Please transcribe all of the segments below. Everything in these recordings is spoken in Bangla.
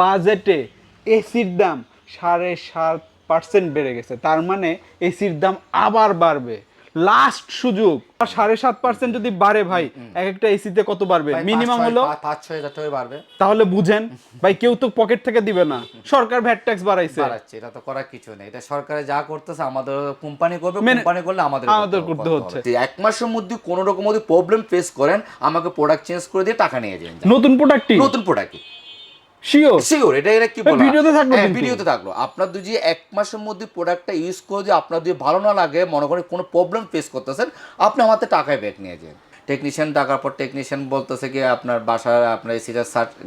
বাজেটে এসির দাম সাড়ে সাত পার্সেন্ট বেড়ে গেছে। তার মানে এসির দাম আবার বাড়বে। লাস্ট সুযোগ। সাড়ে সাত পার্সেন্ট যদি বাড়ে ভাই এক একটা এসিতে কত বাড়বে? মিনিমাম হলো পাঁচ ছয় হাজার টাকা বাড়বে। তাহলে বুঝেন ভাই কেউ তো পকেট থেকে দিবে না। সরকার ভ্যাট ট্যাক্স বাড়াইছে। বাড়াচ্ছে এটা তো করার কিছু নেই। এটা সরকারে যা করতেছে আমাদের কোম্পানি করবে কোম্পানি করলে আমাদের আমাদের করতে হচ্ছে। এক মাসের মধ্যে কোনো রকম যদি প্রবলেম ফেস করেন আমাকে প্রোডাক্ট চেঞ্জ করে দিয়ে টাকা নিয়ে যান। নতুন প্রোডাক্টই নতুন প্রোডাক্ট শিওর শিওর এটা এটা কি বলা? ভিডিওতে থাকল হ্যাঁ, ভিডিওতে থাকল। আপনার যদি এক মাসের মধ্যে প্রোডাক্টটা ইউজ করে যদি আপনার যদি ভালো না লাগে মনে করেন কোনো প্রবলেম ফেস করতেছেন আপনি আমার টাকায় ব্যাক নিয়ে যান। টেকনিশিয়ান ডাকার পর টেকনিশিয়ান বলতেছে কি আপনার বাসার আপনার এসিটা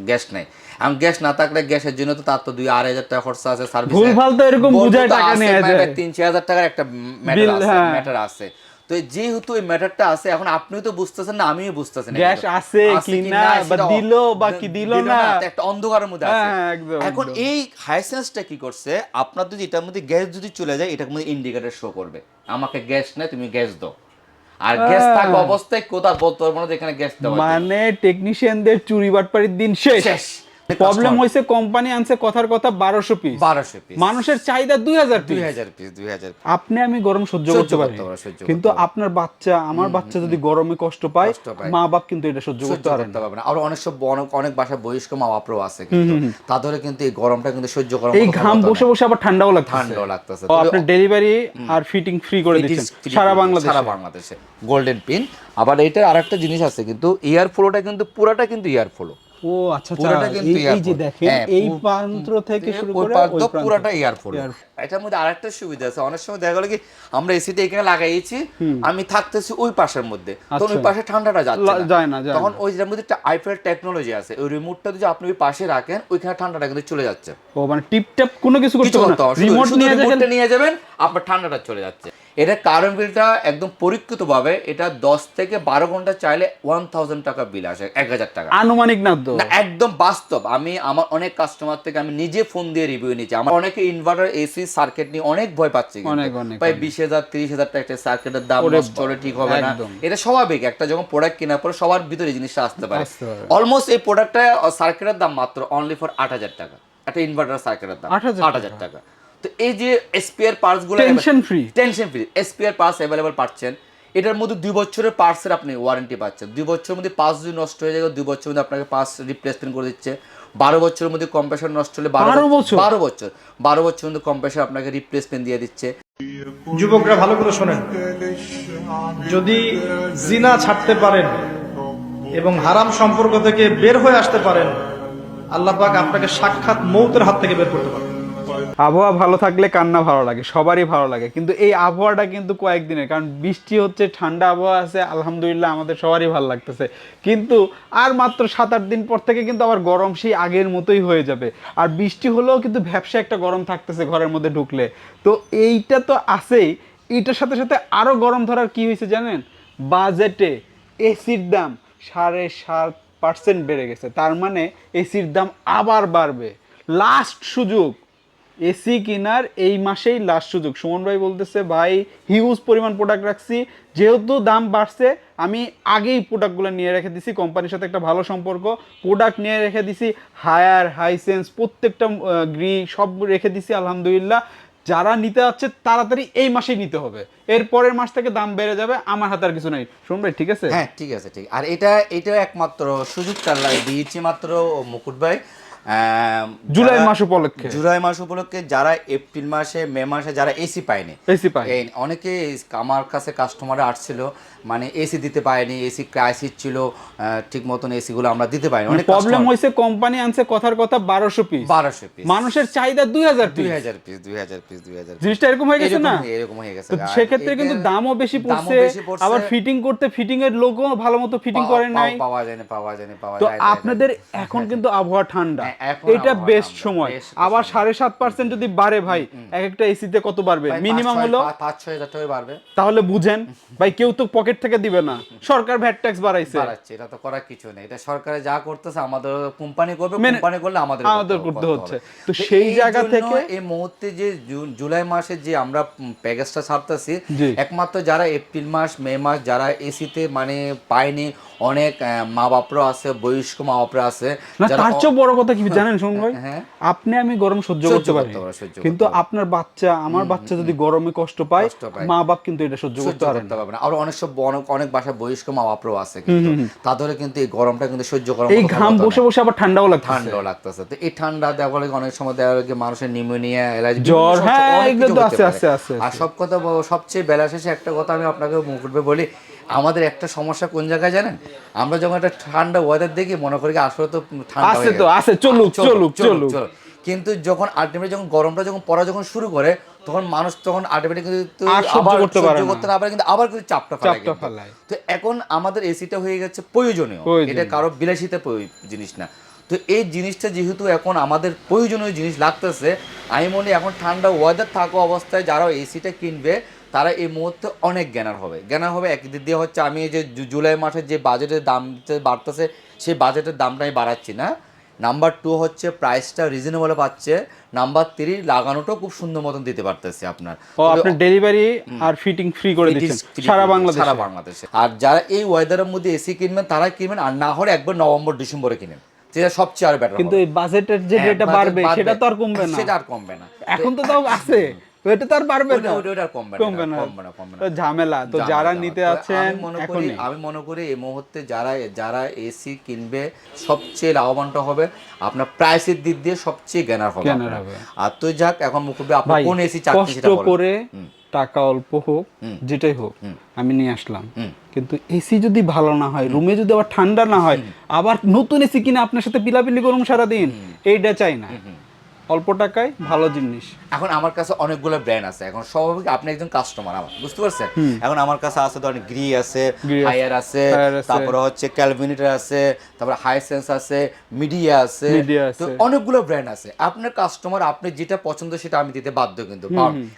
গ্যাস নেই। আমি গ্যাস না থাকলে গ্যাসের জন্য তো তার তো দুই আড়াই হাজার টাকা খরচা আছে সার্ভিস ভুলভাল তো এরকম বুঝায় টাকা নেওয়া যায়। তিন চার হাজার টাকার একটা ম্যাটার আছে হ্যাঁ। ম্যাটার আছে। তো যেহেতু এই ম্যাটারটা আছে এখন আপনিও তো বুঝতেছেন না আমিও বুঝতেছি না গ্যাস আছে কি না, বা দিল বা কি দিল না। একটা অন্ধকারের মধ্যে আছে। হ্যাঁ, একদম, এখন এই হাইসেন্সটা কি করছে আপনার যদি এটার মধ্যে গ্যাস যদি চলে যায় এটার মধ্যে ইন্ডিকেটর শো করবে। আমাকে গ্যাস নেই তুমি গ্যাস দাও। আর গ্যাস। থাকা অবস্থায় কোথাও বলতে পারব না এখানে গ্যাস দাও মানে টেকনিশিয়ানদের চুরি বাটপাড়ির দিন শেষ। প্রবলেম হয়েছে কোম্পানি আনছে কথার কথা বারোশো পিস বারোশো পিস মানুষের চাহিদা দুই হাজার দুই পিস হাজার পিস দুই হাজার আপনি আমি গরম সহ্য করতে পারি। কিন্তু আপনার বাচ্চা আমার বাচ্চা যদি গরমে কষ্ট পায় মা বাপ কিন্তু এটা সহ্য করতে পারবে না। আর অনেক সব অনেক অনেক বাসায় বয়স্ক মা বাপরাও আছে কিন্তু তাদের কিন্তু এই গরমটা কিন্তু সহ্য করার এই ঘাম বসে বসে আবার ঠান্ডাও লাগছে ঠান্ডাও লাগতেছে। ও আপনার ডেলিভারি আর ফিটিং ফ্রি করে দিচ্ছেন। সারা বাংলাদেশ। সারা বাংলাদেশে। গোল্ডেন পিন আবার এইটার আরেকটা জিনিস আছে কিন্তু ইয়ার ফ্লোটা কিন্তু পুরাটা কিন্তু ইয়ার ফ্লো ও আচ্ছা আচ্ছা কিন্তু এই- যে দেখেন হ্যাঁ, এই পু- প্রান্ত থেকে শুরু করে ওই প্রান্ত। পুরোটা Earphone। এটার মধ্যে আরেকটা সুবিধা আছে। অনেক সময় দেখা গেলো কি আমরা এসিটা এখানে লাগাইছি আমি থাকতেছি ওই পাশের মধ্যে। তখন ওই আচ্ছা। পাশে ঠান্ডাটা যাচ্ছে যায় না, তখন ওই যেটার মধ্যে একটা আইফেল টেকনোলজি আছে ওই রিমোটটা যদি আপনি ওই পাশে রাখেন ওইখানে ঠান্ডাটা কিন্তু চলে যাচ্ছে। ও মানে টিপ ট্যাপ কোনো কিছু করতে হবে। না রিমোট নিয়ে যাবেন আপনার ঠান্ডাটা চলে যাচ্ছে। এটা কারেন্ট বিলটা একদম পরীক্ষিত ভাবে এটা দশ থেকে বারো ঘণ্টা চাইলে ওয়ান থাউজেন্ড টাকা বিল আসে এক হাজার টাকা। আনুমানিক না তো? না একদম বাস্তব। আমি আমার অনেক কাস্টমার থেকে আমি নিজে ফোন দিয়ে রিভিউ নিয়েছি। আমার অনেকে ইনভার্টার এসি সার্কিট নিয়ে অনেক ভয় পাচ্ছে প্রায় বিশ হাজার তিরিশ হাজার টাকা একটা সার্কিটের দাম হলে ঠিক হবে না। এটা স্বাভাবিক একটা যখন প্রোডাক্ট কেনার পরে সবার ভিতরে জিনিসটা আসতে পারে। অলমোস্ট এই প্রোডাক্টটা সার্কিটের দাম মাত্র অনলি ফর আট হাজার টাকা। একটা ইনভার্টার সার্কিটের দাম আট হাজার টাকা। তো এই যে spare পার্টসগুলো tension free tension free spare parts available পাচ্ছেন। এটার মধ্যে দুই বছরের পার্টসের আপনি ওয়ারেন্টি পাচ্ছেন। দুই বছরের মধ্যে পাঁচ যদি নষ্ট হয়ে যায় দুই বছরের মধ্যে আপনাকে পাঁচ রিপ্লেসমেন্ট করে দিচ্ছে। বারো বছরের মধ্যে কম্প্রেসার নষ্ট হলে বারো বছর? বারো বছর। বারো বছর মধ্যে কম্প্রেসার আপনাকে রিপ্লেসমেন্ট দিয়ে দিচ্ছে। যুবকরা ভালো করে শোনেন। যদি জিনা ছাড়তে পারেন এবং হারাম সম্পর্ক থেকে বের হয়ে আসতে পারেন আল্লাহ পাক আপনাকে সাক্ষাৎ মৌতের হাত থেকে বের করতে পারেন আবহাওয়া ভালো থাকলে কান্না ভালো লাগে, সবারই ভালো লাগে। কিন্তু এই আবহাওয়াটা কিন্তু কয়েকদিনের, কারণ বৃষ্টি হচ্ছে, ঠান্ডা আবহাওয়া আছে, আলহামদুলিল্লাহ আমাদের সবারই ভালো লাগতেছে। কিন্তু আর মাত্র সাত আট দিন পর থেকে কিন্তু আবার গরম সেই আগের মতোই হয়ে যাবে। আর বৃষ্টি হলেও কিন্তু ব্যবসা একটা গরম থাকতেছে ঘরের মধ্যে ঢুকলে। তো এইটা তো আছেই, এইটার সাথে সাথে আরও গরম ধরার কি হয়েছে জানেন? বাজেটে এসির দাম সাড়ে সাত পার্সেন্ট বেড়ে গেছে। তার মানে এসির দাম আবার বাড়বে। লাস্ট সুযোগ এসি কেনার এই মাসেই লাস্ট সুযোগ। সুমন ভাই বলতেছে, ভাই হিউজ পরিমাণ প্রোডাক্ট রাখছি। যেহেতু দাম বাড়ছে, আমি আগেই প্রোডাক্টগুলো নিয়ে রেখে দিছি। কোম্পানির সাথে একটা ভালো সম্পর্ক। প্রোডাক্ট নিয়ে রেখে দিছি হায়ার হাইসেন্স প্রত্যেকটা গ্রি সব রেখে দিছি, আলহামদুলিল্লাহ। যারা নিতে যাচ্ছে, তাড়াতাড়ি এই মাসেই নিতে হবে। এর পরের মাস থেকে দাম বেড়ে যাবে, আমার হাতে আর কিছু নাই। শুনুন ভাই, ঠিক আছে? হ্যাঁ ঠিক আছে, ঠিক। আর এটা এটা একমাত্র সুযোগটা দিয়েছি মাত্র মুকুট ভাই। জুলাই মাস উপলক্ষে। জুলাই মাস উপলক্ষে যারা এপ্রিল মাসে মে মাসে যারা এসি পায়নি। এসি এই অনেকে আমার কাছে কাস্টমার আসছিল মানে এসি দিতে পারেনি এসি ক্রাইসিস ছিল ঠিক মতন এসি গুলো আমরা দিতে পারিনি অনেক প্রবলেম হয়েছে কোম্পানি আনছে কথার কথা বারোশো পিস বারোশো পিস মানুষের চাহিদা দুই হাজার দুই পিস হাজার পিস দুই হাজার পিস দুই হাজার জিনিসটা এরকম হয়ে গেছে না? এরকম হয়ে গেছে। সেক্ষেত্রে কিন্তু দামও বেশি পড়ছে আবার ফিটিং করতে ফিটিং এর লোকও ভালো মতো ফিটিং করে নাই। পাওয়া- যায় না পাওয়া যায় না পাওয়া যায় আপনাদের এখন কিন্তু আবহাওয়া ঠান্ডা। হ্যাঁ, এটা বেস্ট সময়। আবার সাড়ে সাত পার্সেন্ট যদি বাড়ে ভাই এক একটা এসিতে কত বাড়বে? মিনিমাম হলো পাঁচ ছয় হাজার টাকা বাড়বে। তাহলে বুঝেন ভাই কেউ তো পকেট থেকে দিবে না। সরকার ভ্যাট ট্যাক্স বাড়াইছে। বাড়াচ্ছে এটা তো করার কিছু নেই। এটা সরকারে যা করতেছে আমাদের কোম্পানি করবে কোম্পানি করলে আমাদের আমাদের করতে হচ্ছে। তো সেই জায়গা থেকে- এই মুহূর্তে যে জুলাই মাসে যে আমরা প্যাকেজটা ছাড়তেছি একমাত্র যারা এপ্রিল মাস মে মাস যারা এসিতে মানে পায়নি অনেক মা বাপরা আছে বয়স্ক মা বাপরা আছে না তার চেয়ে বড় কথা কি জানেন ভাই? হ্যাঁ। আপনি আমি গরম সহ্য করতে পারি। কিন্তু আপনার বাচ্চা আমার বাচ্চা যদি গরমে কষ্ট পায় মা বাপ কিন্তু এটা সহ্য করতে পারে না। আর অনেক সব অনেক অনেক বাসায় বয়স্ক মা বাপরাও আছে কিন্তু তাদের কিন্তু এই গরমটা কিন্তু সহ্য করার এই ঘাম বসে বসে আবার ঠান্ডাও লাগছে ঠান্ডা লাগতেছে। তো এই ঠান্ডা দেখা গেলে অনেক সময় দেখা গেলো মানুষের নিউমোনিয়া অ্যালার্জি জ্বর, হ্যাঁ, এগুলো তো আছে, আছে, আছে, আর সব কথা সবচেয়ে বেলা শেষে একটা কথা আমি আপনাকে মুকুটবে বলি আমাদের একটা সমস্যা কোন জায়গায় জানেন আমরা যখন একটা ঠান্ডা ওয়েদার দেখি মনে করি আসলে তো ঠান্ডা আছে তো, আছে, চলুক, চলুক, চলুক। কিন্তু যখন আলটিমেটলি যখন গরমটা যখন পড়া যখন শুরু করে তখন মানুষ তখন আলটিমেটলি কিন্তু আবার করতে না। পারে কিন্তু আবার কিন্তু চাপটা ফেলায়। তো এখন আমাদের এসিটা হয়ে গেছে প্রয়োজনীয়। এটা কারও বিলাসিতা জিনিস না তো এই জিনিসটা যেহেতু এখন আমাদের প্রয়োজনীয় জিনিস লাগতেছে আমি মনে এখন ঠান্ডা ওয়েদার থাকা অবস্থায় যারা এসিটা কিনবে তারা এই মুহূর্তে অনেক জ্ঞানার হবে। জ্ঞানার হবে একদিক দিয়ে হচ্ছে আমি এই যে জুলাই মাসে যে বাজেটের দাম বাড়তেছে সেই বাজেটের দামটা আমি বাড়াচ্ছি না। নাম্বার টু হচ্ছে প্রাইসটা রিজনেবল পাচ্ছে। নাম্বার থ্রি লাগানোটাও খুব সুন্দর মতন দিতে পারতেছে আপনার। ডেলিভারি আর ফিটিং ফ্রি করে দিচ্ছেন। সারা বাংলাদেশ। সারা বাংলাদেশে। আর যারা এই ওয়েদারের মধ্যে এসি কিনবেন তারা কিনবেন আর না হলে একবার নভেম্বর ডিসেম্বরে কিনেন। সেটা সবচেয়ে আর বেটার কিন্তু এই বাজেটের যে রেটটা বাড়বে সেটা তো আর কমবে না। সেটা আর কমবে না। এখন তো তাও আছে। এটা তো আর বাড়বে ওইটা- না। ওইটা কমবে না, কমবে না। কমবে না, ঝামেলা তো যারা নিতে আছেন আমি মনে করি আমি মনে করি এই মুহূর্তে যারা যারা এসি কিনবে সবচেয়ে লাভবানটা হবে আপনার প্রাইসের দিক দিয়ে সবচেয়ে জ্ঞানার হবে। আর তো যাক এখন মুকুবে আপনি কোন এসি চাচ্ছেন সেটা বলেন। করে টাকা অল্প হোক যেটাই হোক আমি নিয়ে আসলাম। কিন্তু এসি যদি ভালো না হয় রুমে যদি আবার ঠান্ডা না হয় আবার নতুন এসি কিনে আপনার সাথে পিলাপিলি করুন সারাদিন এইটা চাই না। অল্প টাকায় ভালো জিনিস। এখন আমার কাছে অনেকগুলো ব্র্যান্ড আছে। এখন স্বাভাবিক আপনি একজন কাস্টমার আমার বুঝতে পারছেন? এখন আমার কাছে আছে ধরেন গ্রি আছে হায়ার আছে। তারপরে হচ্ছে ক্যালভিনেটার আছে তারপরে হাইসেন্স আছে মিডিয়া আছে। তো অনেকগুলো ব্র্যান্ড আছে। আপনার কাস্টমার আপনি যেটা পছন্দ সেটা আমি দিতে বাধ্য কিন্তু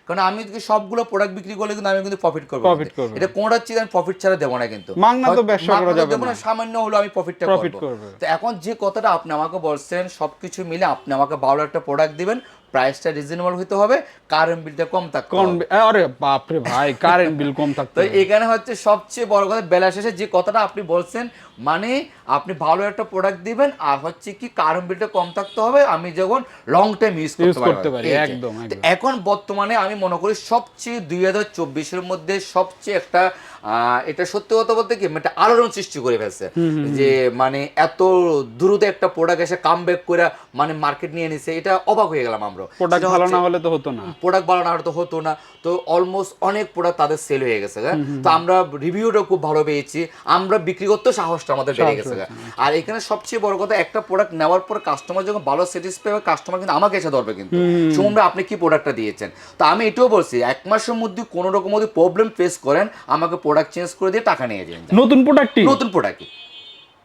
কারণ আমি যদি সবগুলো প্রোডাক্ট বিক্রি করলে কিন্তু আমি কিন্তু প্রফিট করব। এটা কোনটা চিজ আমি প্রফিট ছাড়া দেবো না কিন্তু। মাগনা তো ব্যবসা করা যাবে না। সামান্য হলো আমি প্রফিটটা করব। তো এখন যে কথাটা আপনি আমাকে বলছেন সবকিছু মিলে আপনি আমাকে ভালো একটা প্রোডাক্ট দিবেন প্রাইসটা রিজনেবল হতে হবে কারেন্ট বিলটা কম থাকতে হবে আরে বাপরে ভাই কারেন্ট বিল কম থাকতে তো এখানে হচ্ছে সবচেয়ে বড় কথা বেলা শেষে যে কথাটা আপনি বলছেন মানে আপনি ভালো একটা প্রোডাক্ট দিবেন আর হচ্ছে কি কারেন্ট বিলটা কম থাকতে হবে আমি যখন লং টাইম ইউজ করতে পারি। একদম, একদম। এখন বর্তমানে আমি মনে করি সবচেয়ে দুই হাজার চব্বিশের মধ্যে সবচেয়ে একটা এটা সত্যি কথা বলতে কি একটা আলোড়ন সৃষ্টি করে ফেলছে। যে মানে এত দ্রুত একটা প্রোডাক্ট এসে কাম ব্যাক করে মানে মার্কেট নিয়ে নিছে এটা অবাক হয়ে গেলাম আমরা প্রোডাক্ট ভালো না হলে তো হতো না। প্রোডাক্ট ভালো না হলে তো হতো না। তো অলমোস্ট অনেক প্রোডাক্ট তাদের সেল হয়ে গেছে হ্যাঁ? তো আমরা রিভিউটা খুব ভালো পেয়েছি। আমরা বিক্রি করতে সাহসটা আমাদের বেড়ে গেছে হ্যাঁ? আর এখানে সবচেয়ে বড় কথা একটা প্রোডাক্ট নেওয়ার পর কাস্টমার যখন ভালো স্যাটিসফাই হবে কাস্টমার কিন্তু আমাকে এসে ধরবে কিন্তু। শুনবে আপনি কি প্রোডাক্টটা দিয়েছেন? তো আমি এটাও বলছি এক মাসের মধ্যে কোনো রকম যদি প্রবলেম ফেস করেন আমাকে প্রোডাক্ট চেঞ্জ করে দিয়ে টাকা নিয়ে যান নতুন প্রোডাক্টই নতুন প্রোডাক্ট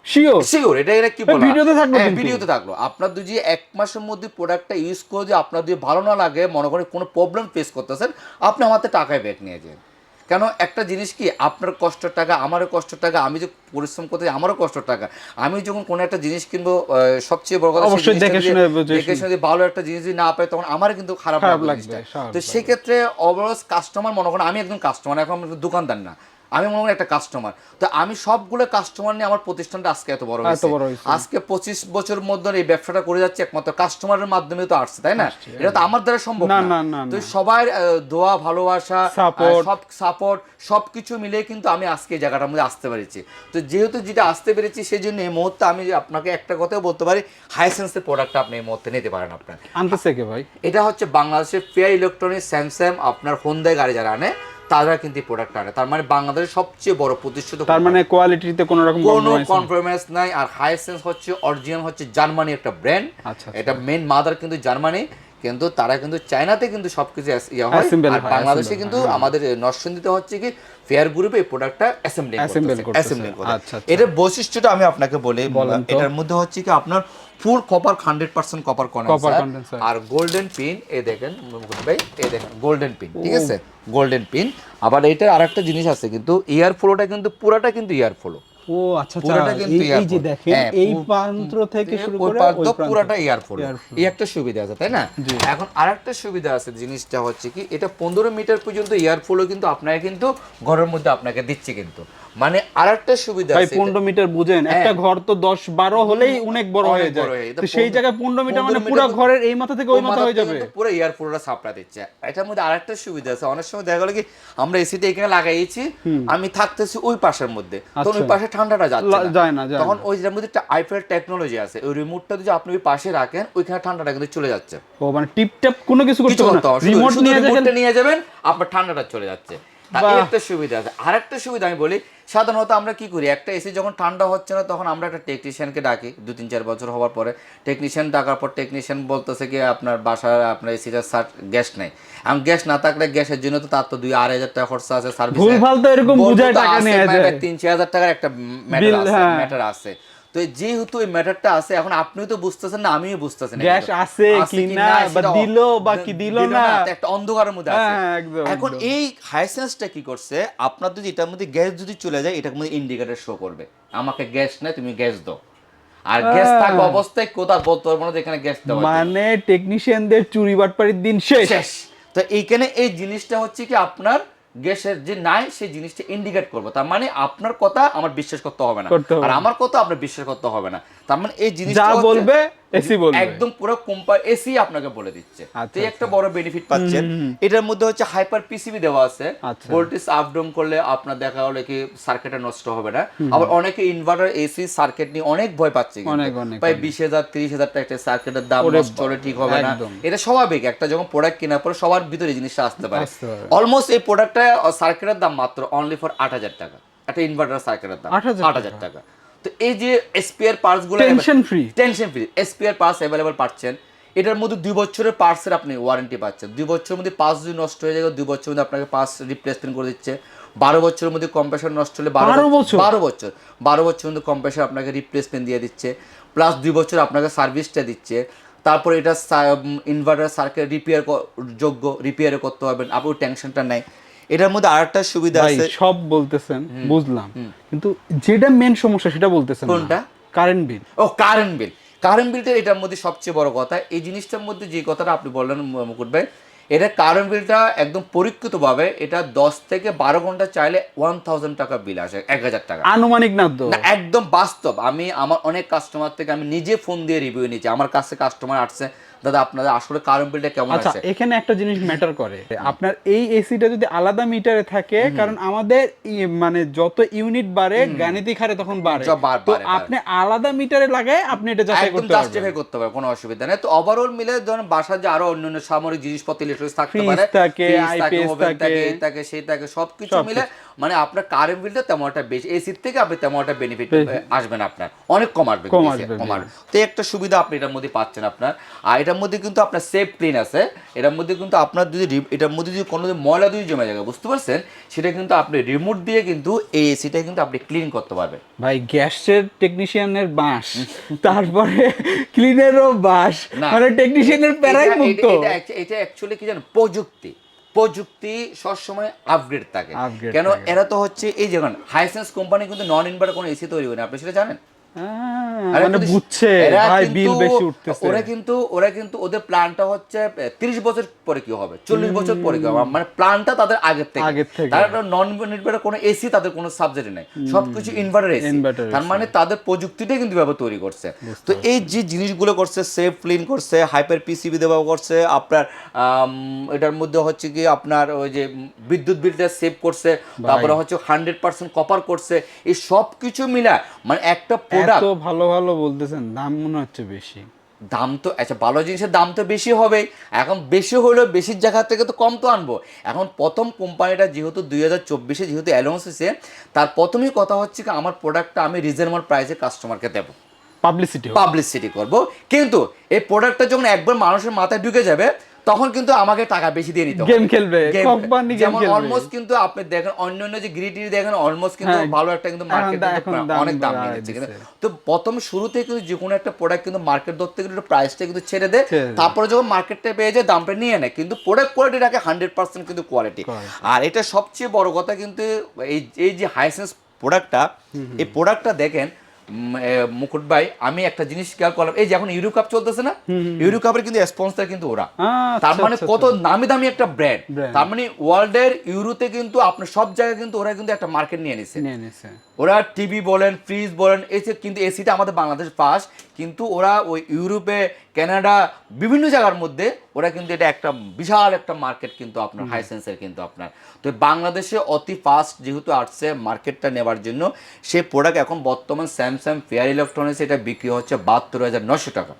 শিওর শিওর এটা এটা কি বলা? ভিডিওতে থাকল হ্যাঁ, ভিডিওতে থাকল। আপনার যদি এক মাসের মধ্যে প্রোডাক্টটা ইউজ করে যদি আপনার যদি ভালো না লাগে মনে করেন কোনো প্রবলেম ফেস করতেছেন আপনি আমাদের টাকায় ব্যাক নিয়ে যান কেন? একটা জিনিস কি? আপনার কষ্টের টাকা আমারও কষ্টের টাকা আমি যে পরিশ্রম করতে আমারও কষ্টের টাকা। আমি যখন কোনো একটা জিনিস কিনবো সবচেয়ে বড় কথা অবশ্যই দেখে যদি- শুনে দেখে শুনে। ভালো একটা জিনিস যদি না পাই তখন আমার কিন্তু খারাপ লাগবে। স্বাভাবিক তো সেক্ষেত্রে ওভারঅল কাস্টমার মনে করেন আমি একজন কাস্টমার এখন দোকানদার না। আমি মনে করি একটা কাস্টমার তো আমি সবগুলো কাস্টমার নিয়ে আমার প্রতিষ্ঠানটা আজকে এত বড় হয়েছে। আজকে পঁচিশ বছর মধ্যে এই ব্যবসাটা করে যাচ্ছে একমাত্র কাস্টমারের মাধ্যমে তো আসছে তাই না? এটা তো আমার দ্বারা সম্ভব না, তো। সবার দোয়া ভালোবাসা সব সাপোর্ট সব কিছু মিলে কিন্তু আমি আজকে এই জায়গাটার মধ্যে আসতে পেরেছি। তো যেহেতু যেটা আসতে পেরেছি সেই জন্য এই মুহূর্তে আমি আপনাকে একটা কথাও বলতে পারি হাইসেন্সের প্রোডাক্টটা আপনি এই মুহূর্তে নিতে পারেন আপনার। আনতেছে কে ভাই। এটা হচ্ছে বাংলাদেশের ফেয়ার ইলেকট্রনিক স্যামসাং আপনার হোন্দাই গাড়ি যারা আনে তারা কিন্তু প্রোডাক্ট আনে। তার মানে বাংলাদেশের সবচেয়ে বড় প্রতিষ্ঠিত তার মানে কোয়ালিটিতে কোনো রকম কোনো কম্প্রোমাইজ নাই আর হাইসেন্স হচ্ছে অরিজিনাল হচ্ছে জার্মানি একটা ব্র্যান্ড আচ্ছা, এটা মেন মাদার কিন্তু জার্মানি কিন্তু তারা কিন্তু চায়নাতে কিন্তু সবকিছু ইয়ে হয়। আর বাংলাদেশে কিন্তু আমাদের নরসিংদীতে হচ্ছে কি ফেয়ার গ্রুপে এই প্রোডাক্টটা অ্যাসেম্বলিং করতেছে। করতেছে। আচ্ছা, আচ্ছা। এটার বৈশিষ্ট্যটা আমি আপনাকে বলি এটার মধ্যে হচ্ছে কি আপনার full copper hundred percent copper condenser আর গোল্ডেন পিন এ দেখেন ভাই এ দেখেন গোল্ডেন পিন ঠিক আছে? গোল্ডেন পিন আবার এইটার আরেকটা জিনিস আছে কিন্তু ইয়ার ফ্লোটা কিন্তু পুরাটা কিন্তু ইয়ার ফ্লো ও আচ্ছা আচ্ছা পুরাটা কিন্তু এই- যে দেখেন হ্যাঁ, এই প্রান্ত থেকে শুরু করে ওই। পুরাটা ইয়ার ফ্লো এই একটা সুবিধা আছে তাই না? এখন আরেকটা সুবিধা আছে জিনিসটা হচ্ছে কি এটা পনেরো মিটার পর্যন্ত ইয়ারফোনও কিন্তু আপনাকে কিন্তু ঘরের মধ্যে আপনাকে দিচ্ছে কিন্তু। মানে আরেকটা সুবিধা ভাই আছে পনেরো মিটার বুঝেন হ্যাঁ। একটা ঘর তো দশ বারো হলেই অনেক বড় হয়ে যায়। তো সেই জায়গায় পনেরো মিটার মানে পুরো ঘরের এই মাথা থেকে ওই মাথা হয়ে যাবে। পুরো এয়ার পুরোটা সাপ্লাই দিচ্ছে। এটার মধ্যে আরেকটা সুবিধা আছে। অনেক সময় দেখা গেলো কি আমরা এসিটা এখানে লাগাইছি আমি থাকতেছি ওই পাশের মধ্যে। তখন ওই আচ্ছা। পাশে ঠান্ডাটা যাচ্ছে যায় না, তখন ওই যেটার মধ্যে একটা আইফেল টেকনোলজি আছে। ওই রিমোটটা যদি আপনি ওই পাশে রাখেন ওইখানে ঠান্ডাটা কিন্তু চলে যাচ্ছে। ও মানে টিপ ট্যাপ কোনো কিছু করতে হবে না। রিমোট নিয়ে যাবেন আপনার ঠান্ডাটা চলে যাচ্ছে। একটা সুবিধা আছে। আরেকটা সুবিধা আমি বলি সাধারণত আমরা কি করি একটা এসি যখন ঠান্ডা হচ্ছে না তখন আমরা একটা টেকনিশিয়ানকে ডাকি দু তিন চার বছর হওয়ার পরে। টেকনিশিয়ান ডাকার পর টেকনিশিয়ান বলতেছে কি আপনার বাসায় আপনার এসিটা গ্যাস নেই। আমি গ্যাস না থাকলে গ্যাসের জন্য তো তার তো দুই আড়াই হাজার টাকা খরচা আছে সার্ভিস ভুলভাল তো এরকম বুঝায় টাকা নেওয়া যায়। তিন চার হাজার টাকার একটা ম্যাটার আছে হ্যাঁ। ম্যাটার আছে। তো যেহেতু এই ম্যাটারটা আছে এখন আপনিও তো বুঝতেছেন না আমিও বুঝতেছি না গ্যাস আছে কি না, বা দিল বা কি দিল না। একটা অন্ধকারের মধ্যে আছে। হ্যাঁ, একদম, এখন এই হাইসেন্সটা কি করছে আপনার যদি এটার মধ্যে গ্যাস যদি চলে যায় এটার মধ্যে ইন্ডিকেটর শো করবে। আমাকে গ্যাস নাই তুমি গ্যাস দাও। আর গ্যাস হ্যাঁ। থাকা অবস্থায় কোথাও বলতে পারব না এখানে গ্যাস দেওয়া। মানে টেকনিশিয়ানদের চুরি বাটপাড়ির দিন শেষ। তো এইখানে এই জিনিসটা হচ্ছে কি আপনার গ্যাসের যে নাই সেই জিনিসটা ইন্ডিকেট করব। তার মানে আপনার কথা আমার বিশ্বাস করতে হবে না। আর আমার কথা আপনার বিশ্বাস করতে হবে না। তার মানে এই জিনিসটা যা বলবে এসি বলবে। একদম পুরো কোম্পানি এসি আপনাকে বলে দিচ্ছে। আচ্ছা, তো একটা বড় বেনিফিট পাচ্ছেন। এটার মধ্যে হচ্ছে হাইপার পিসিবি দেওয়া আছে। আচ্ছা। ভোল্টেজ আপ ডাউন করলে আপনার দেখা হলে কি সার্কিটটা নষ্ট হবে না। আবার অনেকে ইনভার্টার এসি সার্কিট নিয়ে অনেক ভয় পাচ্ছে প্রায় বিশ হাজার তিরিশ হাজার টাকা একটা সার্কিটের দাম নষ্ট হলে ঠিক হবে না। এটা স্বাভাবিক। একটা যখন প্রোডাক্ট কেনার পরে সবার ভিতরে জিনিসটা আসতে পারে। অলমোস্ট এই প্রোডাক্টটা সার্কিটের দাম মাত্র অনলি ফর আট হাজার টাকা। একটা ইনভার্টার সার্কিটের দাম। আট হাজার টাকা। তো এই যে spare পার্টসগুলো tension free tension free spare parts available পাচ্ছেন। এটার মধ্যে দুই বছরের পার্টসের আপনি ওয়ারেন্টি পাচ্ছেন। দুই বছরের মধ্যে পাঁচ যদি নষ্ট হয়ে যায় দুই বছরের মধ্যে আপনাকে পাঁচ রিপ্লেসমেন্ট করে দিচ্ছে। বারো বছরের মধ্যে কম্প্রেসার নষ্ট হলে বারো বছর? বারো বছর। বারো বছরের মধ্যে কম্প্রেসার আপনাকে রিপ্লেসমেন্ট দিয়ে দিচ্ছে। প্লাস দুই বছর আপনাকে সার্ভিসটা দিচ্ছে। তারপর এটা ইনভার্টার সার্কিট রিপেয়ার যোগ্য রিপেয়ারও করতে পারবেন। আপনার টেনশনটা নাই এটার মধ্যে আরেকটা সুবিধা আছে। সব বলতেছেন বুঝলাম। কিন্তু যেটা মেন সমস্যা সেটা বলতেছেন কোনটা? কারেন্ট বিল ও কারেন্ট বিল কারেন্ট বিলটা এটার মধ্যে সবচেয়ে বড় কথা। এই জিনিসটার মধ্যে যে কথাটা আপনি বললেন মুকুট ভাই এটা কারেন্ট বিলটা একদম পরীক্ষিতভাবে এটা দশ থেকে বারো ঘণ্টা চাইলে ওয়ান থাউজেন্ড টাকা বিল আসে এক হাজার টাকা। আনুমানিক না একদম বাস্তব। আমি আমার অনেক কাস্টমার থেকে আমি নিজে ফোন দিয়ে রিভিউ নিয়েছি। আমার কাছে কাস্টমার আসছে দাদা আপনাদের আসলে কারেন্ট বিলটা কেমন আচ্ছা আছে? এখানে একটা জিনিস ম্যাটার করে। আপনার এই এসিটা যদি আলাদা মিটারে থাকে কারণ আমাদের মানে যত ইউনিট বাড়ে গাণিতিক হারে তখন বাড়ে। তো। আপনি আলাদা মিটারে লাগায় আপনি এটা যাচাই করতে পারবেন। জাস্টিফাই করতে হবে কোনো অসুবিধা নেই। তো ওভারঅল মিলে ধরেন বাসার যে আরও অন্যান্য সামরিক জিনিসপত্র ইলেকট্রনিক্স থাকতে পারে থাকে, Fridge থাকে ওভেন থাকে। থাকে সেই থাকে সবকিছু। মিলে মানে আপনার কারেন্ট বিলটা তেমন একটা বেশি এসির থেকে আপনি তেমন একটা বেনিফিট আসবেন আপনার। অনেক কম আসবে কম আসবে, তো একটা সুবিধা আপনি এটার মধ্যে পাচ্ছেন আপনার। আর এটার মধ্যে কিন্তু আপনার সেফ ক্লিন আছে। এটার মধ্যে কিন্তু আপনার যদি এটার মধ্যে যদি কোনো ময়লা যদি জমে যায় বুঝতে পারছেন? সেটা কিন্তু আপনি রিমোট দিয়ে কিন্তু এই এসিটা কিন্তু আপনি ক্লিন করতে পারবেন। ভাই গ্যাসের টেকনিশিয়ানের বাঁশ তারপরে ক্লিনেরও বাঁশ মানে টেকনিশিয়ানের প্যারাই মুক্ত এটা- অ্যাকচুয়ালি কি জানেন? প্রযুক্তি। প্রযুক্তি সবসময় আপগ্রেড থাকে। কেন? এরা তো হচ্ছে এই যেমন হাইসেন্স কোম্পানি কিন্তু নন ইনভার্টার কোনো এসি তৈরি করে না। আপনি সেটা জানেন? মানে বুঝছে ভাই বিল বেশি উঠতেছে। ওরা কিন্তু ওরা কিন্তু ওদের প্ল্যানটা হচ্ছে তিরিশ বছর পরে কি হবে? চল্লিশ বছর পরে কি হবে? মানে প্ল্যানটা তাদের আগের থেকে। আগের থেকে। তারা নন ইনভার্টার কোনো এসি তাদের কোনো সাবজেক্ট নেই। সবকিছু ইনভার্টার এসি তার মানে তাদের প্রযুক্তিটাই কিন্তু ব্যবহার তৈরি করছে। তো এই যে জিনিসগুলো করছে সেফ ক্লিন করছে হাইপার পিসিবি দেওয়া করছে আপনার এটার মধ্যে হচ্ছে কি আপনার ওই যে বিদ্যুৎ বিলটা সেভ করছে তারপরে হচ্ছে হান্ড্রেড পার্সেন্ট কপার করছে। এই সব কিছু মিলা মানে একটা প্রোডাক্ট এত ভালো ভালো বলতেছেন দাম মনে হচ্ছে বেশি। দাম তো আচ্ছা ভালো জিনিসের দাম তো বেশি হবে। এখন বেশি হলেও বেশির জায়গা থেকে তো কম তো আনব। এখন প্রথম কোম্পানিটা যেহেতু দুই হাজার চব্বিশে যেহেতু অ্যালাউন্স হয়েছে তার প্রথমেই কথা হচ্ছে কি আমার প্রোডাক্টটা আমি রিজনেবল প্রাইসে কাস্টমারকে দেবো। পাবলিসিটি পাবলিসিটি করব। কিন্তু এই প্রোডাক্টটা যখন একবার মানুষের মাথায় ঢুকে যাবে তখন কিন্তু আমাকে টাকা বেশি দিয়ে নিতে গেম খেলবে কোম্পানি গেম যেমন খেলবে। অলমোস্ট কিন্তু আপনি দেখেন অন্য অন্য যে গ্রিটি দেখেন অলমোস্ট কিন্তু হ্যাঁ, ভালো একটা কিন্তু মার্কেট এখন দাম অনেক দাম নিচ্ছে কিন্তু তো প্রথম শুরুতে কিন্তু যে কোনো একটা প্রোডাক্ট কিন্তু মার্কেট ধরতে গেলে প্রাইসটা কিন্তু ছেড়ে দেয়। তারপরে যখন মার্কেটটা পেয়ে যায় দামটা নিয়ে নেয় কিন্তু প্রোডাক্ট কোয়ালিটি রাখে হান্ড্রেড পার্সেন্ট কিন্তু কোয়ালিটি আর এটা সবচেয়ে বড় কথা কিন্তু এই এই যে হাইসেন্স প্রোডাক্টটা এই প্রোডাক্টটা দেখেন মুকুট ভাই আমি একটা জিনিস খেয়াল করলাম। এই যে এখন ইউরো কাপ চলতেছে না? ইউরো কাপের কিন্তু স্পন্সর কিন্তু ওরা। আচ্ছা, তার মানে আচ্ছা, কত নামি দামি একটা ব্র্যান্ড তার মানে ওয়ার্ল্ডের ইউরোতে কিন্তু আপনার সব জায়গায় কিন্তু ওরা কিন্তু একটা মার্কেট নিয়ে নিছে। নিয়ে নিছে। ওরা টিভি বলেন ফ্রিজ বলেন এসে কিন্তু এসিটা আমাদের বাংলাদেশ পাস কিন্তু ওরা ওই ইউরোপে কানাডা বিভিন্ন জায়গার মধ্যে ওরা কিন্তু এটা একটা বিশাল একটা মার্কেট কিন্তু আপনার হাইসেন্সের কিন্তু আপনার। তো বাংলাদেশে অতি ফাস্ট যেহেতু আসছে মার্কেটটা নেওয়ার জন্য সেই প্রোডাক্ট এখন বর্তমান স্যামসাং ফেয়ার ইলেকট্রনিক্স এটা বিক্রি হচ্ছে বাহাত্তর হাজার নশো টাকা।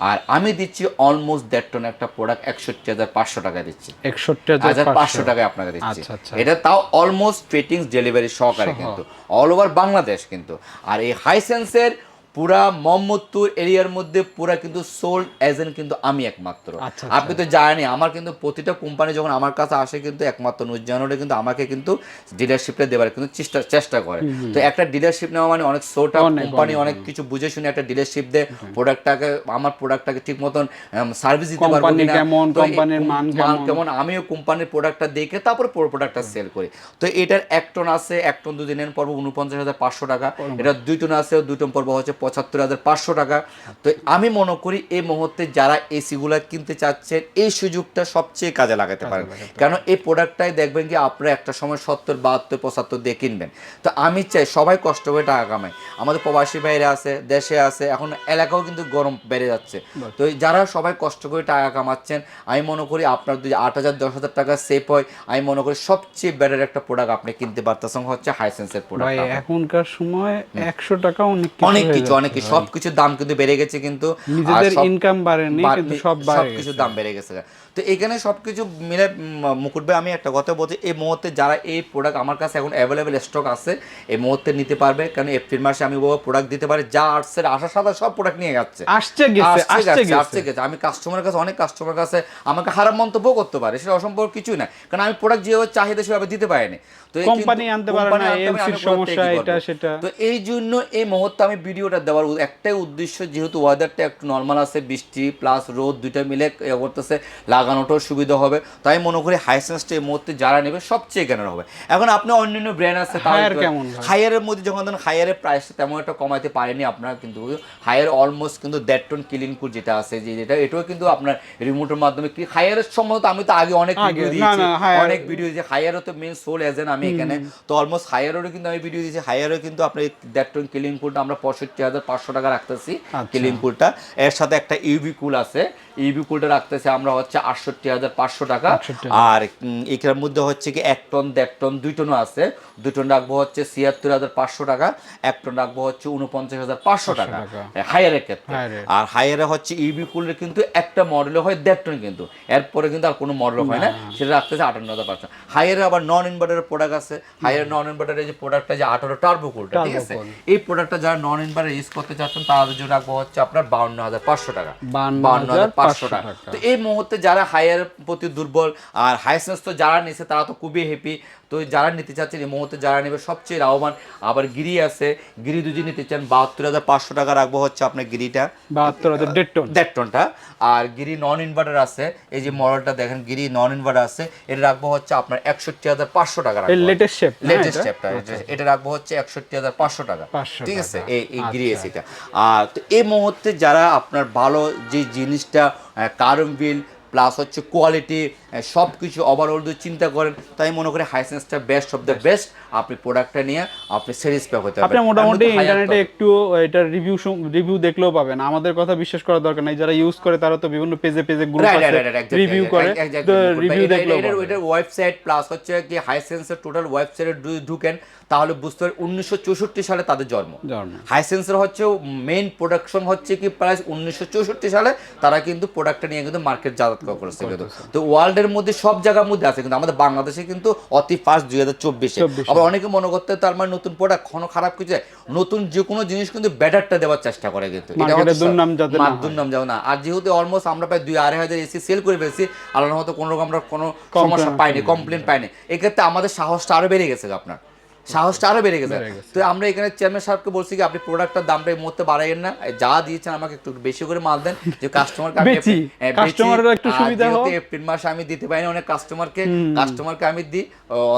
আর আমি দিচ্ছি অলমোস্ট দেড় টন একটা প্রোডাক্ট একষট্টি হাজার পাঁচশো টাকা দিচ্ছি। একষট্টি হাজার পাঁচশো। টাকায় আপনাকে দিচ্ছি। আচ্ছা, আচ্ছা। এটা তাও অলমোস্ট ট্রেটিংস ডেলিভারি সহকারে সহ। কিন্তু। অল ওভার বাংলাদেশ কিন্তু। আর এই হাইসেন্সের পুরা মোহাম্মদপুর এরিয়ার মধ্যে পুরা কিন্তু সোল্ড এজেন্ট কিন্তু আমি একমাত্র। আচ্ছা, আপনি তো জানেন আমার কিন্তু প্রতিটা কোম্পানি যখন আমার কাছে আসে কিন্তু একমাত্র নুজানুরে কিন্তু আমাকে কিন্তু ডিলারশিপটা দেওয়ার কিন্তু চেষ্টা চেষ্টা করে। তো একটা ডিলারশিপ নেওয়া মানে অনেক সোটা কোম্পানি অনেক, কিছু বুঝে শুনে একটা ডিলারশিপ দেয় প্রোডাক্টটাকে আমার প্রোডাক্টটাকে ঠিক মতন সার্ভিস দিতে পারব কিনা। কেমন, কোম্পানির মান কেমন। আমিও কোম্পানির প্রোডাক্টটা দেখে তারপর পুরো প্রোডাক্টটা সেল করি। তো এটার এক টন আছে এক টন দুদিনের পর্ব উনপঞ্চাশ হাজার পাঁচশো টাকা। এটা দুই টন আছে দুই টন পর্ব হচ্ছে পঁচাত্তর হাজার পাঁচশো টাকা। তো আমি মনে করি এই মুহূর্তে যারা এসিগুলা কিনতে চাচ্ছেন এই সুযোগটা সবচেয়ে কাজে লাগাতে পারেন। কেন এই প্রোডাক্টটাই দেখবেন কি আপনারা একটা সময় সত্তর বাহাত্তর পঁচাত্তর দিয়ে কিনবেন। তো আমি চাই সবাই কষ্ট করে টাকা কামায়। আমাদের প্রবাসী বাইরে আছে দেশে আছে এখন এলাকাও কিন্তু গরম বেড়ে যাচ্ছে। তো যারা সবাই কষ্ট করে টাকা কামাচ্ছেন আমি মনে করি আপনার যদি আট হাজার দশ হাজার টাকা সেভ হয় আমি মনে করি সবচেয়ে বেটার একটা প্রোডাক্ট আপনি কিনতে পারতেছেন হচ্ছে হাইসেন্সের প্রোডাক্ট এখনকার সময় একশো টাকা অনেক অনেক কিছু যাচ্ছে অনেক সবকিছুর দাম কিন্তু বেড়ে গেছে কিন্তু নিজেদের ইনকাম বাড়েনি কিন্তু সব বাড়ে সবকিছুর দাম বেড়ে গেছে। তো এখানে সবকিছু মিলে উম, মুকুট ভাই আমি একটা কথা বলছি এই মুহূর্তে যারা এই প্রোডাক্ট আমার কাছে এখন অ্যাভেলেবেল স্টক আছে এই মুহূর্তে নিতে পারবে। কারণ এপ্রিল মাসে আমি প্রোডাক্ট দিতে পারি যা আর্টসের আশা সাদা সব প্রোডাক্ট নিয়ে যাচ্ছে। আসছে গেছে আসছে গেছে। আমি কাস্টমারের কাছে অনেক কাস্টমার কাছে আমাকে খারাপ মন্তব্য করতে পারে সেটা অসম্ভব কিছুই না। কারণ আমি প্রোডাক্ট যেভাবে চাহিদা সেভাবে দিতে পারিনি। তো কোম্পানি আনতে পারে না, আনতে পারে, LC আমি র product সমস্যা, এটা সেটা। তো এই জন্য এই মুহূর্তে আমি ভিডিওটা দেওয়ার একটাই উদ্দেশ্য যেহেতু ওয়েদারটা একটু নর্মাল আছে বৃষ্টি প্লাস রোদ দুইটা মিলে করতেছে লাগানোটাও সুবিধা হবে। তাই মনে করি হাইসেন্সটা এই মুহূর্তে যারা নেবে সবচেয়ে কেনার হবে। এখন আপনি অন্যান্য ব্র্যান্ড আছে হায়ারের মধ্যে যখন ধরুন হায়ারের প্রাইসটা তেমন একটা কমাইতে পারেনি আপনার কিন্তু হায়ার অলমোস্ট কিন্তু দেড় টন কিলিন কুড যেটা আছে যে যেটা এটাও কিন্তু আপনার রিমোটের মাধ্যমে কি হায়ারের সম্বন্ধে আমি তো আগে অনেক ভিডিও দিয়েছি। অনেক ভিডিও দিয়েছি। হায়ারও তো মেন সোল এজেন্ট আমি এখানে। তো অলমোস্ট হায়ারেরও কিন্তু আমি ভিডিও দিয়েছি। হায়ারও কিন্তু আপনার দেড় টন কিলিন কুলটা আমরা পঁয়ষট্টি হাজার পাঁচশো টাকা রাখতেছি আচ্ছা। কিলিন কুলটা এর সাথে একটা ইউবি কুল আছে। ইউবি কুলটা রাখতেছি আমরা হচ্ছে আটষট্টি হাজার পাঁচশো টাকা। আর এটার মধ্যে হচ্ছে কি এক টন দেড় টন দুই টনও আছে। দুই টন রাখব হচ্ছে ছিয়াত্তর হাজার পাঁচশো টাকা এক টন রাখব হচ্ছে উনপঞ্চাশ হাজার পাঁচশো টাকা। হায়ারের ক্ষেত্রে। আর হায়ারে হচ্ছে ইউবি কুলের কিন্তু একটা মডেলে হয় দেড় টন কিন্তু। এরপরে কিন্তু আর কোনো মডেল হয় না। সেটা রাখতেছে আটান্ন হাজার পাঁচশো। হায়ারে আবার নন ইনভার্টারের প্রোডাক্ট আছে। হায়ার নন ইনভার্টারের যে প্রোডাক্টটা যে আঠারো টার্বো কুলটা ঠিক আছে। এই প্রোডাক্টটা যারা নন ইনভার্টার ইউজ করতে চাচ্ছেন তাদের জন্য রাখব হচ্ছে আপনার বাউন্ন হাজার পাঁচশো টাকা। 52,500 টাকা। টাকা। তো এই মুহূর্তে যারা হায়ার প্রতি দুর্বল আর হাইসেন্স তো যারা নিছে তারা তো খুবই হ্যাপি তো যারা নিতে চাচ্ছেন এই মুহূর্তে যারা নেবে সবচেয়ে লাভবান আবার গিরি আছে। গিরি দুজি নিতে চান বাহাত্তর হাজার পাঁচশো টাকা রাখব হচ্ছে আপনার গিরিটা। বাহাত্তর হাজার দেড় টন। দেড় টনটা। আর গিরি নন ইনভার্টার আছে। এই যে মডেলটা দেখেন গিরি নন ইনভার্টার আছে। এটা রাখব হচ্ছে আপনার একষট্টি হাজার পাঁচশো টাকা রাখব। লেটেস্ট শেপ লেটেস্ট চ্যাপ্টার এটা? রাখব হচ্ছে একষট্টি হাজার পাঁচশো টাকা। 500 ঠিক আছে? এই এই গিরি আচ্ছা। এসিটা আর তো এই মুহূর্তে যারা আপনার ভালো যে জিনিসটা কারণ বিল প্লাস হচ্ছে কোয়ালিটি সব কিছু ওভারঅল যদি চিন্তা করেন তাই মনে করি হাইসেন্সটা বেস্ট অফ দ্য বেস্ট আপনি প্রোডাক্টটা নিয়ে আপনি স্যাটিসফাই হতে আপনি মোটামুটি ইন্টারনেটে একটু এটার রিভিউ রিভিউ দেখলেও পাবেন। আমাদের কথা বিশ্বাস করার দরকার নাই। যারা ইউজ করে তারা তো বিভিন্ন পেজে পেজে গ্রুপ আছে রিভিউ করে। তো রিভিউ এটা- দেখলেও এটার- ওয়েবসাইট প্লাস হচ্ছে কি হাইসেন্সের টোটাল ওয়েবসাইটে ঢুকেন তাহলে বুঝতে পারেন উনিশশো চৌষট্টি সালে তাদের জন্ম। হাইসেন্সের হচ্ছে মেইন প্রোডাকশন হচ্ছে কি প্রায় উনিশশো চৌষট্টি সালে তারা কিন্তু প্রোডাক্টটা নিয়ে কিন্তু মার্কেট জাত করেছে কিন্তু। তো ওয়ার্ল্ডের মধ্যে সব জায়গার মধ্যে আছে কিন্তু আমাদের বাংলাদেশে কিন্তু অতি ফার্স্ট দুই হাজার চব্বিশে। আবার অনেকে মনে করতে তার মানে নতুন প্রোডাক্ট কোনো খারাপ কিছু নতুন যে কোনো জিনিস কিন্তু ব্যাটারটা দেওয়ার চেষ্টা করে কিন্তু। দুর্নাম যাও না আর যেহেতু অলমোস্ট আমরা প্রায় দুই আড়াই হাজার এসি সেল করে ফেলছি আল্লাহর মতো কোনো রকম আমরা কোনো সমস্যা পাইনি কমপ্লেন পাইনি। এক্ষেত্রে আমাদের সাহসটা আরও বেড়ে গেছে আপনার। সাহসটা আরও বেড়ে গেছে। তো আমরা এখানে চেয়ারম্যান সাহেবকে বলছি কি আপনি প্রোডাক্টটার দামটা এই মুহূর্তে বাড়াইয়েন না। যা দিয়েছেন আমাকে একটু বেশি করে মাল দেন যে। হ্যাঁ, বেচি। একটু সুবিধা হোক। এপ্রিল মাসে আমি দিতে পারি না অনেক কাস্টমারকে কাস্টমারকে আমি দিই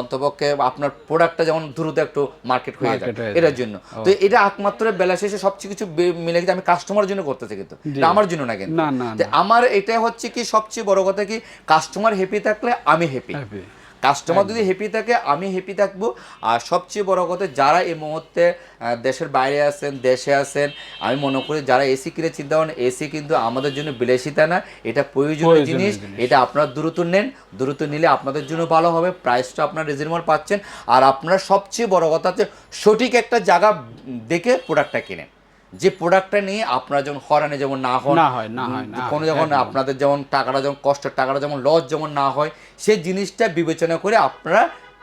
অন্তপক্ষে আপনার প্রোডাক্টটা যেমন দ্রুত একটু মার্কেট হয়ে যায় এটার জন্য। তো এটা একমাত্র বেলা শেষে সবচেয়ে কিছু মিলে কিন্তু আমি কাস্টমারের জন্য করতেছি কিন্তু। এটা আমার জন্য না কিন্তু। না, না, তো আমার এটা হচ্ছে কি সবচেয়ে বড় কথা কি কাস্টমার হ্যাপি থাকলে আমি হ্যাপি। কাস্টমার যদি হ্যাপি থাকে আমি হ্যাপি থাকব। আর সবচেয়ে বড় কথা যারা এই মুহূর্তে দেশের বাইরে আছেন দেশে আছেন আমি মনে করি যারা এসি কিনে চিন্তা করেন এসি কিন্তু আমাদের জন্য বিলাসিতা না। এটা প্রয়োজনীয় জিনিস। এটা আপনারা দ্রুত নেন। দ্রুত নিলে আপনাদের জন্য ভালো হবে। প্রাইসটা আপনার রিজনেবল পাচ্ছেন। আর আপনারা সবচেয়ে বড় কথা হচ্ছে সঠিক একটা জায়গা দেখে প্রোডাক্টটা কিনেন। যে প্রোডাক্টটা নিয়ে আপনারা যেমন হরানে যেমন না হন না হয়, না হয়, কোনো যখন আপনাদের যেমন টাকাটা যেমন কষ্টের টাকাটা যেমন লস যেমন না হয় সেই জিনিসটা বিবেচনা করে আপনারা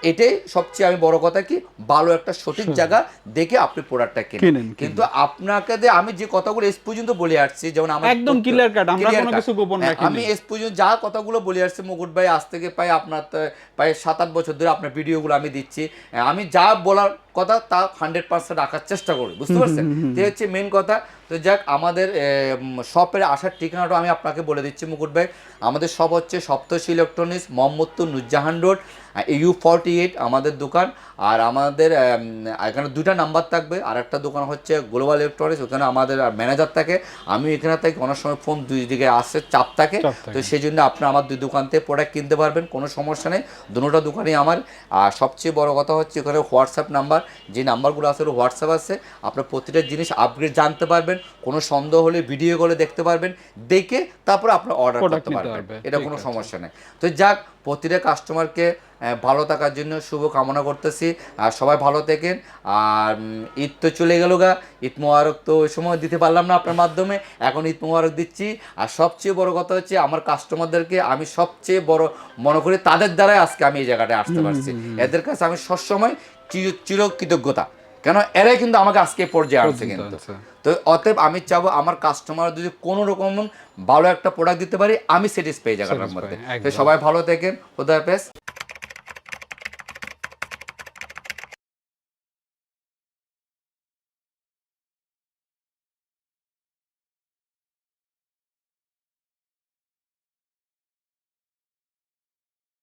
এটাই সবচেয়ে আমি বড় কথা কি ভালো একটা সঠিক জায়গা দেখে আপনি প্রোডাক্টটা কিনেন। কিন্তু আপনাকে আমি যে কথাগুলো এস পর্যন্ত বলে আসছি যেমন আমার একদম clear cut, আমরা কোনো কিছু গোপন হ্যাঁ, রাখিনি। আমি এস পর্যন্ত যা কথাগুলো বলে আসছি মুকুট ভাই আজ থেকে প্রায় আপনার প্রায় সাত আট বছর ধরে আপনার ভিডিওগুলো আমি দিচ্ছি। আমি যা বলার কথা তা হান্ড্রেড পার্সেন্ট রাখার চেষ্টা করি বুঝতে পারছেন? তো এই হচ্ছে মেন কথা। তো যাক আমাদের শপের আসার ঠিকানাটা আমি আপনাকে বলে দিচ্ছি মুকুট ভাই। আমাদের শপ হচ্ছে Saptashi electronics Mohammadpur Nurjahan road U forty eight আমাদের দোকান। আর আমাদের এখানে দুটা নাম্বার থাকবে আর একটা দোকান হচ্ছে গ্লোবাল ইলেকট্রনিক্স ওখানে আমাদের ম্যানেজার থাকে। আমি এখানে থাকি অনেক সময় ফোন দুই দিকে আসছে চাপ থাকে। তো সেই জন্য আপনি আমার দুই দোকান থেকে প্রোডাক্ট কিনতে পারবেন কোনো সমস্যা নেই। দুটোটা দোকানই আমার। আর সবচেয়ে বড় কথা হচ্ছে ওখানে হোয়াটসঅ্যাপ নাম্বার যে নাম্বারগুলো আছে হোয়াটসঅ্যাপ আছে। আপনার প্রতিটা জিনিস আপগ্রেড জানতে পারবেন কোনো সন্দেহ হলে ভিডিও করে দেখতে পারবেন দেখে তারপরে আপনার অর্ডার করতে পারবেন। এটা কোনো সমস্যা নেই। তো যাক প্রতিটা কাস্টমারকে ভালো থাকার জন্য শুভ কামনা করতেছি। আর সবাই ভালো থাকেন। আর ঈদ তো চলে গেল গা। ঈদ মোবারক তো ওই সময় দিতে পারলাম না আপনার মাধ্যমে। এখন ঈদ মোবারক দিচ্ছি। আর সবচেয়ে বড় কথা হচ্ছে আমার কাস্টমারদেরকে আমি সবচেয়ে বড় মনে করি তাদের দ্বারাই আজকে আমি এই জায়গাটায় আসতে পারছি। এদের কাছে আমি সবসময় চির চির কৃতজ্ঞতা কেন? এরাই কিন্তু আমাকে আজকে পর্যায়ে আনছে কিন্তু। তো অতএব আমি চাবো আমার কাস্টমার যদি কোনো রকম ভালো একটা প্রোডাক্ট দিতে পারি আমি সেটিস পেয়ে যাব মধ্যে। তো সবাই ভালো থাকেন খুদা হাফেজ।